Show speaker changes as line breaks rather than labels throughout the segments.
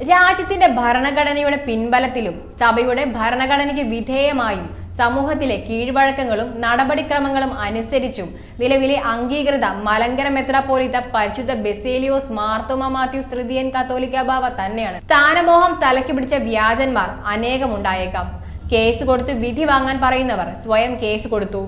രാജ്യത്തിന്റെ ഭരണഘടനയുടെ പിൻബലത്തിലും സഭയുടെ ഭരണഘടനയ്ക്ക് വിധേയമായും സമൂഹത്തിലെ കീഴ്വഴക്കങ്ങളും നടപടിക്രമങ്ങളും അനുസരിച്ചും നിലവിലെ അംഗീകൃത മലങ്കര മെത്രാപോലിത്ത പരിശുദ്ധ ബെസേലിയോസ് മാർത്തോമ മാത്യു തൃതീയൻ കത്തോലിക്ക ബാവ തന്നെയാണ്. സ്ഥാനമോഹം തലയ്ക്ക് പിടിച്ച വ്യാജന്മാർ അനേകം ഉണ്ടായേക്കാം കേസ് കൊടുത്ത് വിധി വാങ്ങാൻ പറയുന്നവർ സ്വയം കേസ് കൊടുത്തു.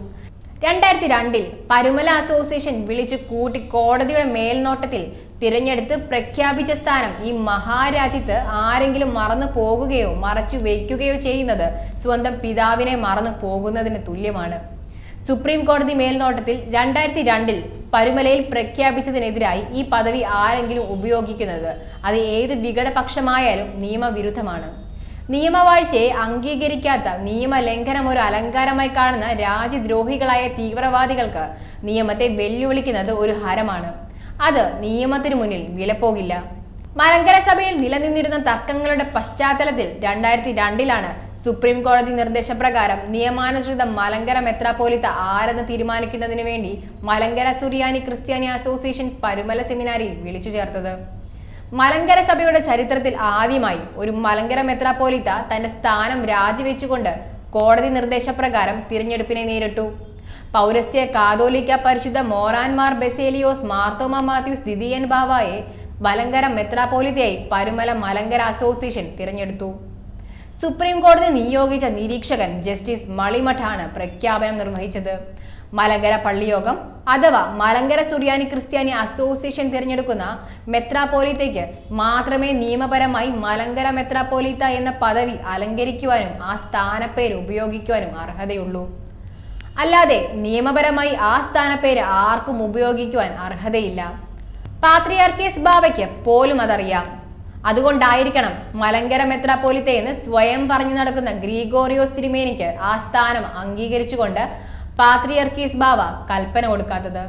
രണ്ടായിരത്തി രണ്ടിൽ പരുമല അസോസിയേഷൻ വിളിച്ചു കൂട്ടി കോടതിയുടെ മേൽനോട്ടത്തിൽ തിരഞ്ഞെടുത്ത് പ്രഖ്യാപിച്ച സ്ഥാനം ഈ മഹാരാജ്യത്ത് ആരെങ്കിലും മറന്നു പോകുകയോ മറച്ചു വയ്ക്കുകയോ ചെയ്യുന്നത് സ്വന്തം പിതാവിനെ മറന്നു പോകുന്നതിന് തുല്യമാണ്. സുപ്രീം കോടതി മേൽനോട്ടത്തിൽ രണ്ടായിരത്തി രണ്ടിൽ പരുമലയിൽ പ്രഖ്യാപിച്ചതിനെതിരായി ഈ പദവി ആരെങ്കിലും ഉപയോഗിക്കുന്നത്? അത് ഏത് വിഘടപക്ഷമായാലും നിയമവിരുദ്ധമാണ്. നിയമവാഴ്ചയെ അംഗീകരിക്കാത്ത നിയമലംഘനം ഒരു അലങ്കാരമായി കാണുന്ന രാജ്യദ്രോഹികളായ തീവ്രവാദികൾക്ക് നിയമത്തെ വെല്ലുവിളിക്കുന്നത് ഒരു ഹരമാണ്. അത് നിയമത്തിനു മുന്നിൽ വിലപ്പോകില്ല. മലങ്കര സഭയിൽ നിലനിന്നിരുന്ന തർക്കങ്ങളുടെ പശ്ചാത്തലത്തിൽ രണ്ടായിരത്തി രണ്ടിലാണ് സുപ്രീം കോടതി നിർദ്ദേശപ്രകാരം നിയമാനുസൃത മലങ്കര മെത്രാപ്പോലിത്ത ആരെന്ന് തീരുമാനിക്കുന്നതിന് വേണ്ടി മലങ്കര സുറിയാനി ക്രിസ്ത്യാനി അസോസിയേഷൻ പരുമല സെമിനാരിൽ വിളിച്ചു ചേർത്തത്. മലങ്കര സഭയുടെ ചരിത്രത്തിൽ ആദ്യമായി ഒരു മലങ്കര മെത്രാപ്പോലിത്ത തന്റെ സ്ഥാനം രാജിവെച്ചുകൊണ്ട് കോടതി നിർദ്ദേശപ്രകാരം തിരഞ്ഞെടുപ്പിനെ നേരിട്ടു. പൗരസ്ത്യ കാതോലിക്ക പരിശുദ്ധ മോറാൻമാർ ബെസേലിയോസ് മാർത്തോമ മാത്യൂസ് ദിദിയൻ ബാവായെ മലങ്കര മെത്രാപ്പോലിത്തയായി പരുമല മലങ്കര അസോസിയേഷൻ തിരഞ്ഞെടുത്തു. സുപ്രീം കോടതി നിയോഗിച്ച നിരീക്ഷകൻ ജസ്റ്റിസ് മളിമഠാണ് പ്രഖ്യാപനം നിർവഹിച്ചത്. മലങ്കര പള്ളിയോഗം അഥവാ മലങ്കര സുറിയാനി ക്രിസ്ത്യാനി അസോസിയേഷൻ തിരഞ്ഞെടുക്കുന്ന മെത്രാപോലീത്തയ്ക്ക് മാത്രമേ നിയമപരമായി മലങ്കര മെത്രാപോലീത്ത എന്ന പദവി അലങ്കരിക്കുവാനും ആ സ്ഥാനപ്പേര് ഉപയോഗിക്കുവാനും അർഹതയുള്ളൂ. അല്ലാതെ നിയമപരമായി ആ സ്ഥാനപ്പേര് ആർക്കും ഉപയോഗിക്കുവാൻ അർഹതയില്ല. പാത്രിയാർക്കേസ് ബാബയ്ക്ക് പോലും അതറിയാം. അതുകൊണ്ടായിരിക്കണം മലങ്കര മെത്രാപ്പോലിത്തെ എന്ന് സ്വയം പറഞ്ഞു നടക്കുന്ന ഗ്രീഗോറിയോസ് തിരുമേനിക്ക് ആ സ്ഥാനം അംഗീകരിച്ചുകൊണ്ട് പാത്രിയർക്കീസ് ബാവ കൽപ്പന കൊടുക്കാത്തത്.